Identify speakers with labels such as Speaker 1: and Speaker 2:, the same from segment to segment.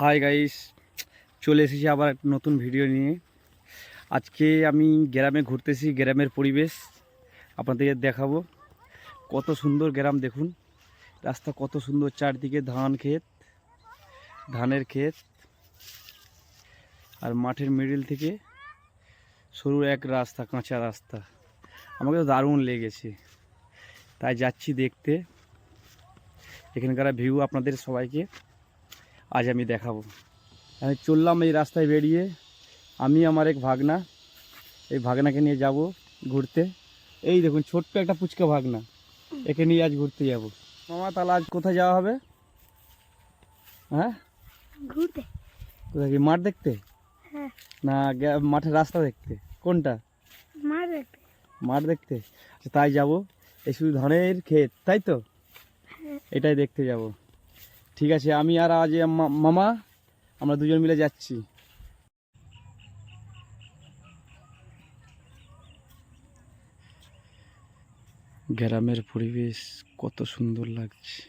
Speaker 1: Hi guys চলে এসেছি আবার একটা নতুন ভিডিও নিয়ে। আজকে আমি গ্রামে ঘুরতেছি, গ্রামের পরিবেশ আপনাদেরকে দেখাবো। কত সুন্দর গ্রাম দেখুন। রাস্তা কত সুন্দর, চারদিকে ধান ক্ষেত, ধানের ক্ষেত, আর মাঠের মিডিল থেকে সরু এক রাস্তা, কাঁচা রাস্তা। আমাকে তো দারুণ লেগেছে। তাই যাচ্ছি দেখতে। এখানকার ভিউ আপনাদের সবাইকে। আজ আমি দেখাবো। আমি চললাম এই রাস্তায় বেরিয়ে। আমি আমার এক ভাগনা এই ভাগনাকে নিয়ে যাব ঘুরতে। এই দেখুন ছোট্ট একটা পুচকা ভাগনা। একে নিয়ে আজ ঘুরতে যাব। মামা তাহলে আজ কোথায় যাওয়া হবে? হ্যাঁ?
Speaker 2: ঘুরতে।
Speaker 1: কোথায় কি মাঠ দেখতে?
Speaker 2: হ্যাঁ।
Speaker 1: না মাঠের রাস্তা দেখতে। কোনটা?
Speaker 2: মার দেখতে।
Speaker 1: মাঠ দেখতে? আচ্ছা, তাই যাব। এই শুধু ধানের ক্ষেত তাই তো? এটাই দেখতে যাব। ঠিক আছে আমি আর আজ মামা আমরা দুজন মিলে যাচ্ছি। গ্রামের পরিবেশ কত সুন্দর লাগছে।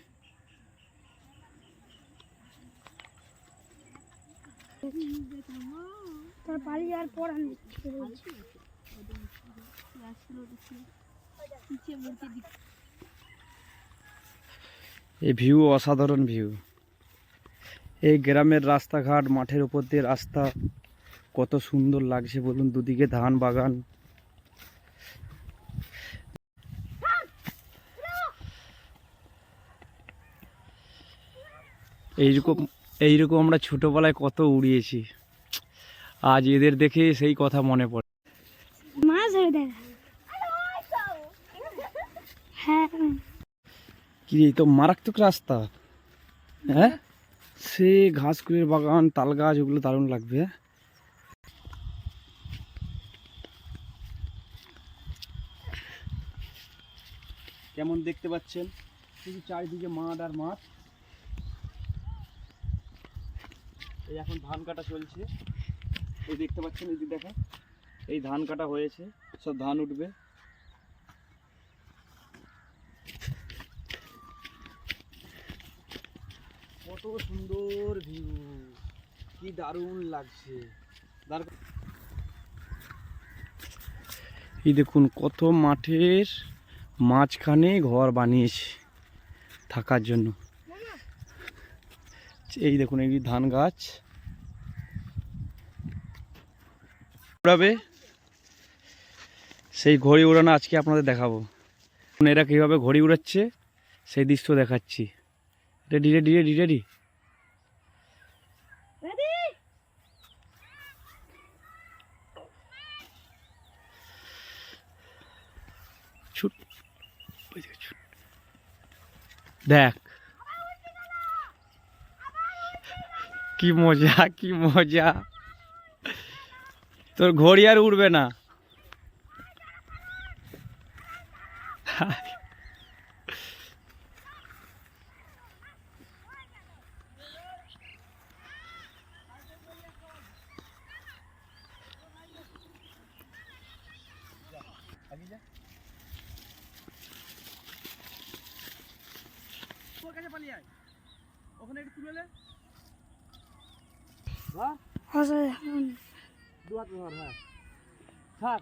Speaker 2: তার
Speaker 1: এই ভিউ, অসাধারণ ভিউ। এই গ্রামের রাস্তাঘাট, মাঠের উপর দিয়ে রাস্তা, কত সুন্দর লাগছে বলুন, দুদিকে ধান বাগান। এইরকম এইরকম আমরা ছোটোবেলায় কত উড়িয়েছি। আজ এদের দেখে সেই কথা মনে পড়ে।
Speaker 2: দেখা। হ্যাঁ।
Speaker 1: কি এই তো মারাত্মক রাস্তা। হ্যাঁ? সে ঘাসগুলির বাগান, তাল গাছ, ওগুলো দারুণ লাগবে? কেমন দেখতে পাচ্ছেন? শুধু চারিদিকে মাঠ আর মাঠ। এই এখন ধান কাটা চলছে। এই দেখতে পাচ্ছেন, এই দেখেন, এই ধান কাটা হয়েছে। সব ধান উঠবে। কত সুন্দর ভিউ কি দারুণ লাগছে। এই দেখুন, কত মাঠের মাঝখানে ঘর বানিয়েছে থাকার জন্য। এই দেখুন, এই ধান গাছ। উড়াবে। সেই ঘড়ি উড়ানো আজকে আপনাদের দেখাবো। এরা কীভাবে ঘড়ি উড়াচ্ছে, সেই দৃশ্য দেখাচ্ছি। রেডি রেডি রেডি রেডি ছুট ছুট। দেখ কি মজা কি মজা। তোর ঘড়ি আর উড়বে না। তোর কাছে পালিয়ে আয়। ওখানে একটু তুলে দু হাত হ্যাঁ। থাক